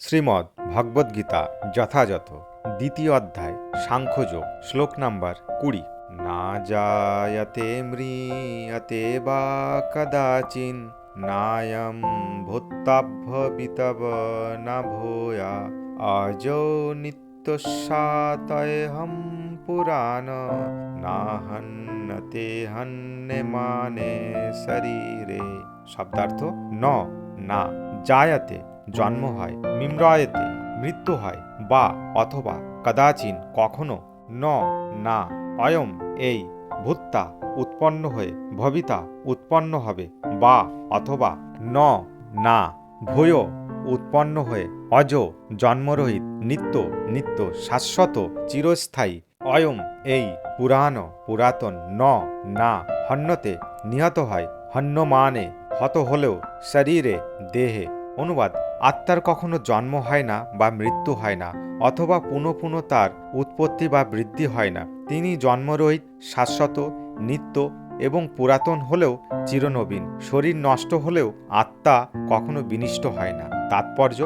শ্রীমদ্ ভগবদ্গীতা যথাযথ, দ্বিতীয় অধ্যায়, সাংখ্যযোগ, শ্লোক নাম্বার কুড়ি। না জায়তে ম্রিয়তে বা কদাচিন, নায়ম ভূত্তাভ্যবিতব না ভূয়া আজো নিত্যসাতয়হম পুরাণ না হন্নতে হন্যে মানে শরীরে। শব্দার্থ ন, না জায়াতে জন্ম হয় মিম্রয়েতে মৃত্যু হয় বা অথবা কদাচিন কখনো, ন, না, অয়ম এই ভূত্তা উৎপন্ন হয়ে ভবিতা উৎপন্ন হবে বা অথবা ন, না, ভূয় উৎপন্ন হয়ে অজ জন্মরহিত নিত্য নিত্য শাশ্বত চিরস্থায়ী অয়ম এই পুরাণ পুরাতন ন, না, হন্যতে নিহত হয় হন্য মানে হত হলেও শরীরে দেহে অনুবাদ আত্মার কখনো জন্ম হয় না বা মৃত্যু হয় না, অথবা পুনঃ পুনঃ তার উৎপত্তি বা বৃদ্ধি হয় না। তিনি জন্মরহিত, শাশ্বত, নিত্য এবং পুরাতন হলেও চিরনবীন। শরীর নষ্ট হলেও আত্মা কখনো বিনিষ্ট হয় না। তাৎপর্য,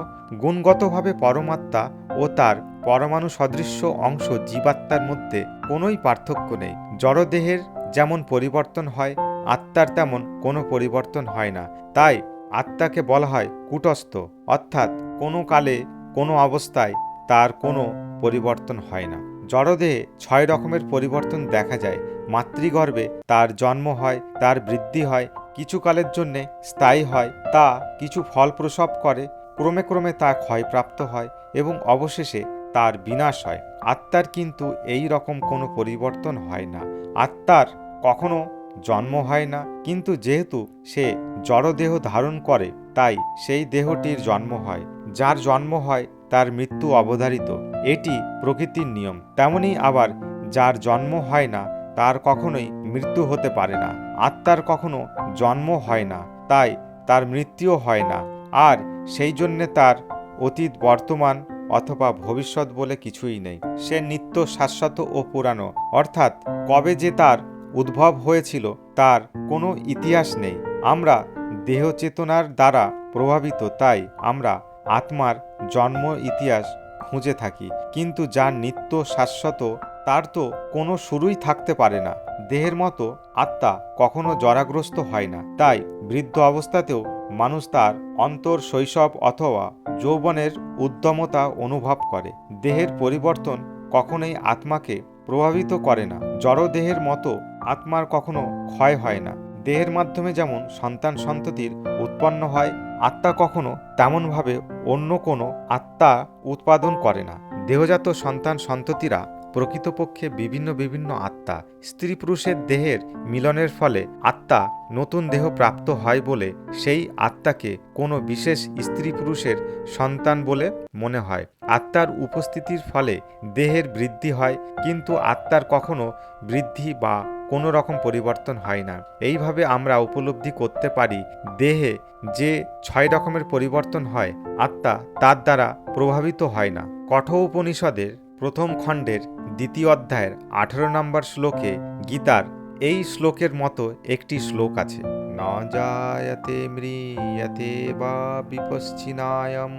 গুণগতভাবে পরমাত্মা ও তার পরমাণু সদৃশ্য অংশ জীবাত্মার মধ্যে কোনোই পার্থক্য নেই। জড়দেহের যেমন পরিবর্তন হয়, আত্মার তেমন কোনো পরিবর্তন হয় না। তাই আত্মাকে বলা হয় কুটস্থ, অর্থাৎ কোনো কালে, কোনো অবস্থায় তার কোনো পরিবর্তন হয় না। জড়দেহে ছয় রকমের পরিবর্তন দেখা যায়। মাতৃগর্ভে তার জন্ম হয়, তার বৃদ্ধি হয়, কিছু কালের জন্যে স্থায়ী হয়, তা কিছু ফল প্রসব করে, ক্রমে ক্রমে তা ক্ষয়প্রাপ্ত হয় এবং অবশেষে তার বিনাশ হয়। আত্মার কিন্তু এই রকম কোনো পরিবর্তন হয় না। আত্মার কখনো জন্ম হয় না, কিন্তু যেহেতু সে জড়দেহ ধারণ করে, তাই সেই দেহটির জন্ম হয়। যার জন্ম হয়, তার মৃত্যু অবধারিত। এটি প্রকৃতির নিয়ম। তেমনি আবার যার জন্ম হয় না, তার কখনোই মৃত্যু হতে পারে না। আত্মার কখনো জন্ম হয় না, তাই তার মৃত্যুও হয় না। আর সেই জন্যে তার অতীত, বর্তমান অথবা ভবিষ্যৎ বলে কিছুই নেই। সে নিত্য শাশ্বত ও পুরানো। অর্থাৎ কবে যে তার উদ্ভব হয়েছিল, তার কোনো ইতিহাস নেই। আমরা দেহ চেতনার দ্বারা প্রভাবিত, তাই আমরা আত্মার জন্ম ইতিহাস খুঁজে থাকি। কিন্তু যার নিত্য শাশ্বত, তার তো কোনো শুরুই থাকতে পারে না। দেহের মতো আত্মা কখনো জরাগ্রস্ত হয় না। তাই বৃদ্ধ অবস্থাতেও মানুষ তার অন্তর শৈশব অথবা যৌবনের উদ্যমতা অনুভব করে। দেহের পরিবর্তন কখনোই আত্মাকে প্রভাবিত করে না। জড়দেহের মতো আত্মার কখনো ক্ষয় হয় না। দেহের মাধ্যমে যেমন সন্তান সন্ততির উৎপন্ন হয়, আত্মা কখনো তেমনভাবে অন্য কোনো আত্মা উৎপাদন করে না। দেহজাত সন্তান সন্ততিরা প্রকৃতপক্ষে বিভিন্ন বিভিন্ন আত্মা স্ত্রী পুরুষের দেহের মিলনের ফলে আত্মা নতুন দেহ প্রাপ্ত হয় বলে সেই আত্মাকে কোনো বিশেষ স্ত্রী পুরুষের সন্তান বলে মনে হয়। আত্মার উপস্থিতির ফলে দেহের বৃদ্ধি হয়, কিন্তু আত্মার কখনো বৃদ্ধি বা কোনো রকম পরিবর্তন হয় না। এইভাবে আমরা উপলব্ধি করতে পারি, দেহে যে ছয় রকমের পরিবর্তন হয়, আত্মা তার দ্বারা প্রভাবিত হয় না। কঠোপনিষদের প্রথম খণ্ডের দ্বিতীয় অধ্যায়ের আঠারো নম্বর শ্লোকে গীতার এই শ্লোকের মতো একটি শ্লোক আছে। ন জায়তে ম্রিয়তে বা বিপশ্চিনায়ম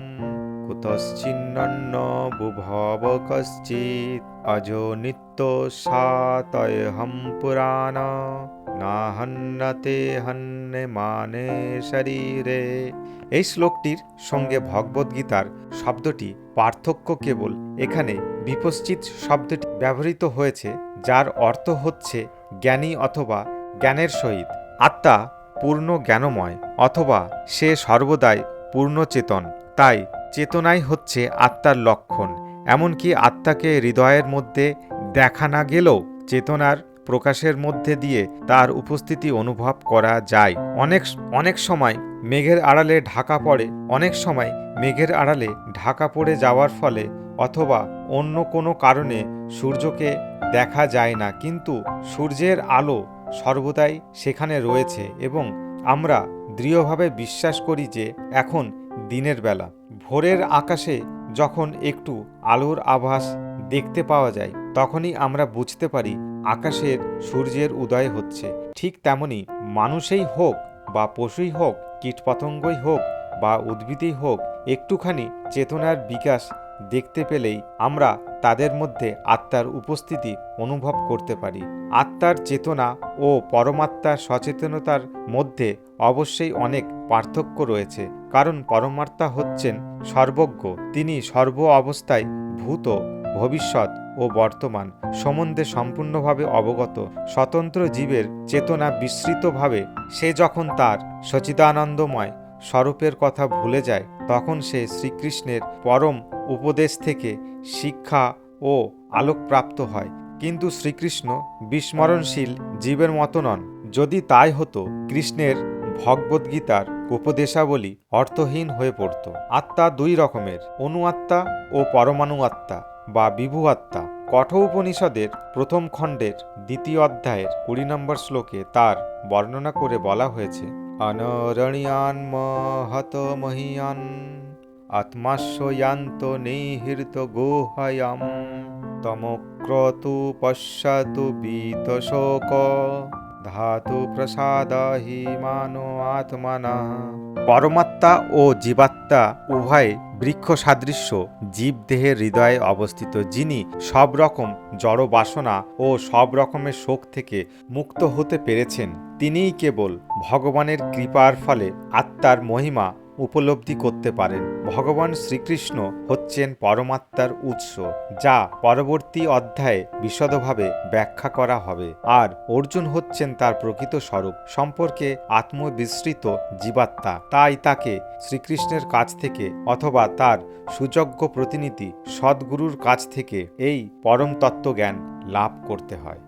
কুতশ্চিন্ন বুভব কশ্চিৎ অজো নিত্য সাতয়হম পুরাণ, না হন্নতে হন্যে মানে শরীরে এই শ্লোকটির সঙ্গে ভগবদ্গীতার শব্দটি পার্থক্য কেবল এখানে বিপশ্চিত শব্দটি ব্যবহৃত হয়েছে, যার অর্থ হচ্ছে জ্ঞানী অথবা জ্ঞানের সহিত। আত্মা পূর্ণ জ্ঞানময় অথবা সে সর্বদাই পূর্ণ চেতন তাই চেতনাই হচ্ছে আত্মার লক্ষণ। এমনকি আত্মাকে হৃদয়ের মধ্যে দেখা না গেলেও চেতনার প্রকাশের মধ্যে দিয়ে তার উপস্থিতি অনুভব করা যায়। অনেক অনেক সময় মেঘের আড়ালে ঢাকা পড়ে, অনেক সময় মেঘের আড়ালে ঢাকা পড়ে যাওয়ার ফলে অথবা অন্য কোনো কারণে সূর্যকে দেখা যায় না। কিন্তু সূর্যের আলো সর্বদাই সেখানে রয়েছে এবং আমরা দৃঢ়ভাবে বিশ্বাস করি যে এখন দিনের বেলা। ভোরের আকাশে যখন একটু আলোর আভাস দেখতে পাওয়া যায়, তখনই আমরা বুঝতে পারি আকাশের সূর্যের উদয় হচ্ছে। ঠিক তেমনি মানুষেই হোক বা পশুই হোক, কীটপতঙ্গই হোক বা উদ্ভিদেই হোক, একটুখানি চেতনার বিকাশ দেখতে পেলেই আমরা তাদের মধ্যে আত্মার উপস্থিতি অনুভব করতে পারি। আত্মার চেতনা ও পরমাত্মার সচেতনতার মধ্যে অবশ্যই অনেক পার্থক্য রয়েছে, কারণ পরমাত্মা হচ্ছেন সর্বজ্ঞ। তিনি সর্ব অবস্থায় ভূত, ভবিষ্যৎ ও বর্তমান সম্বন্ধে সম্পূর্ণভাবে অবগত, স্বতন্ত্র জীবের চেতনা বিস্তৃতভাবে সে যখন তার সচিদানন্দময় স্বরূপের কথা ভুলে যায়, তখন সে শ্রীকৃষ্ণের পরম উপদেশ থেকে শিক্ষা ও আলোকপ্রাপ্ত হয়। কিন্তু শ্রীকৃষ্ণ বিস্মরণশীল জীবের মতো নন। যদি তাই হতো, কৃষ্ণের ভগবদ্গীতার উপদেশাবলী অর্থহীন হয়ে পড়ত। আত্মা দুই রকমের অনু আত্মা ও পরমাণু আত্মা বা বিভু আত্মা কঠোপনিষদের প্রথম খণ্ডের দ্বিতীয় অধ্যায়ের কুড়ি নম্বর শ্লোকে তার বর্ণনা করে বলা হয়েছে, অনরণিয়ান মহত মহিয়ান আত্মাস্বয়ান্ত নিহৃত গোহয়াম, তমক্রতু পশ্চাতু বীতশোক ধাতু প্রসাদ হি মানো আত্মানা। পরমাত্মা ও জীবাত্মা উভয় বৃক্ষ সাদৃশ্য জীবদেহের হৃদয়ে অবস্থিত যিনি সব রকম জড় বাসনা ও সব রকমের শোক থেকে মুক্ত হতে পেরেছেন, তিনিই কেবল ভগবানের কৃপার ফলে আত্মার মহিমা উপলব্ধি করতে পারেন। ভগবান শ্রীকৃষ্ণ হচ্ছেন পরমাত্মার উৎস, যা পরবর্তী অধ্যায়ে বিশদভাবে ব্যাখ্যা করা হবে। আর অর্জুন হচ্ছেন তার প্রকৃত স্বরূপ, সম্পর্কে আত্মবিস্তৃত জীবাত্মা। তাই তাকে শ্রীকৃষ্ণের কাছ থেকে অথবা তার সুযোগ্য প্রতিনিধি সদ্গুরুর কাছ থেকে এই পরম তত্ত্বজ্ঞান লাভ করতে হয়।